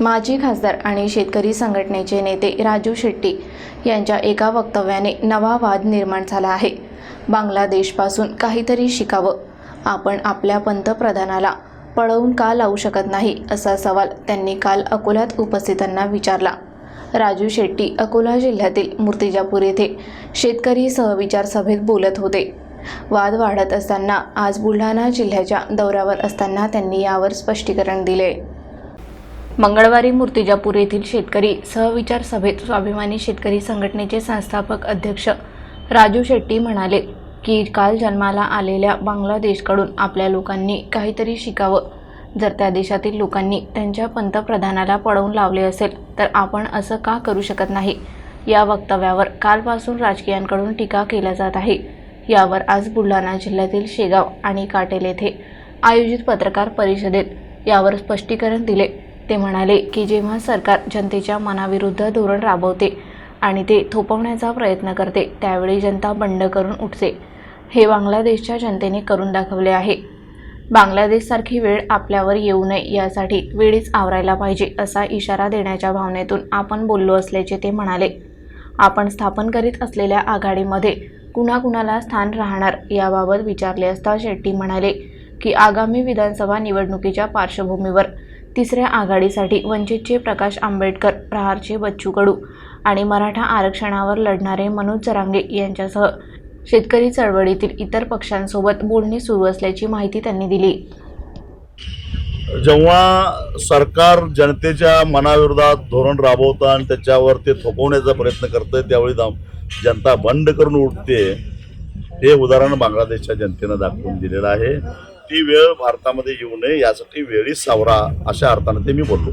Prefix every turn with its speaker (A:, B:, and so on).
A: माजी खासदार आणि शेतकरी संघटनेचे नेते राजू शेट्टी यांच्या एका वक्तव्याने नवा वाद निर्माण झाला आहे. बांगलादेशपासून काहीतरी शिकावं. आपण आपल्या पंतप्रधानाला पळवून का लावू शकत नाही असा सवाल त्यांनी काल अकोल्यात उपस्थितांना विचारला. राजू शेट्टी अकोला जिल्ह्यातील मूर्तिजापूर येथे शेतकरी सहविचार सभेत बोलत होते. वाद वाढत असताना आज बुलढाणा जिल्ह्याच्या दौऱ्यावर असताना त्यांनी यावर स्पष्टीकरण दिले. मंगळवारी मूर्तिजापूर येथील शेतकरी सहविचार सभेत स्वाभिमानी शेतकरी संघटनेचे संस्थापक अध्यक्ष राजू शेट्टी म्हणाले की काल जन्माला आलेल्या बांगलादेशकडून आपल्या लोकांनी काहीतरी शिकावं. जर त्या देशातील लोकांनी त्यांच्या पंतप्रधानाला पळवून लावले असेल तर आपण असं का करू शकत नाही? या वक्तव्यावर कालपासून राजकीयांकडून टीका केल्या जात आहे. यावर आज बुलढाणा जिल्ह्यातील शेगाव आणि काटेल येथे आयोजित पत्रकार परिषदेत यावर स्पष्टीकरण दिले. ते म्हणाले की जेव्हा सरकार जनतेच्या मनाविरुद्ध धोरण राबवते आणि ते थोपवण्याचा प्रयत्न करते त्यावेळी जनता बंड करून उठते. हे बांगलादेशच्या जनतेने करून दाखवले आहे. बांगलादेशसारखी वेळ आपल्यावर येऊ नये यासाठी वेळीच आवरायला पाहिजे असा इशारा देण्याच्या भावनेतून आपण बोललो असल्याचे ते म्हणाले. आपण स्थापन करीत असलेल्या आघाडीमध्ये कुणाकुणाला स्थान राहणार याबाबत विचारले असता शेट्टी म्हणाले की आगामी विधानसभा निवडणुकीच्या पार्श्वभूमीवर तिसऱ्या आघाडीसाठी वंचितचे प्रकाश आंबेडकर प्रहारचे बच्चू कडू आणि मराठा आरक्षणावर लढणारे मनोज जरांगे यांच्यासह शेतकरी चळवळीतील इतर पक्षांसोबत बोलणी सुरू असल्याची माहिती त्यांनी दिली.
B: जेव्हा सरकार जनतेच्या मनाविरोधात धोरण राबवतं आणि त्याच्यावर ते थोपवण्याचा प्रयत्न करतं त्यावेळी जनता बंड करून उठते हे उदाहरण बांगलादेशच्या जनतेनं दाखवून दिलेलं आहे. ती वेळ भारतामध्ये येऊ नये यासाठी वेळीच सावरा अशा अर्थाने ते मी बोललो.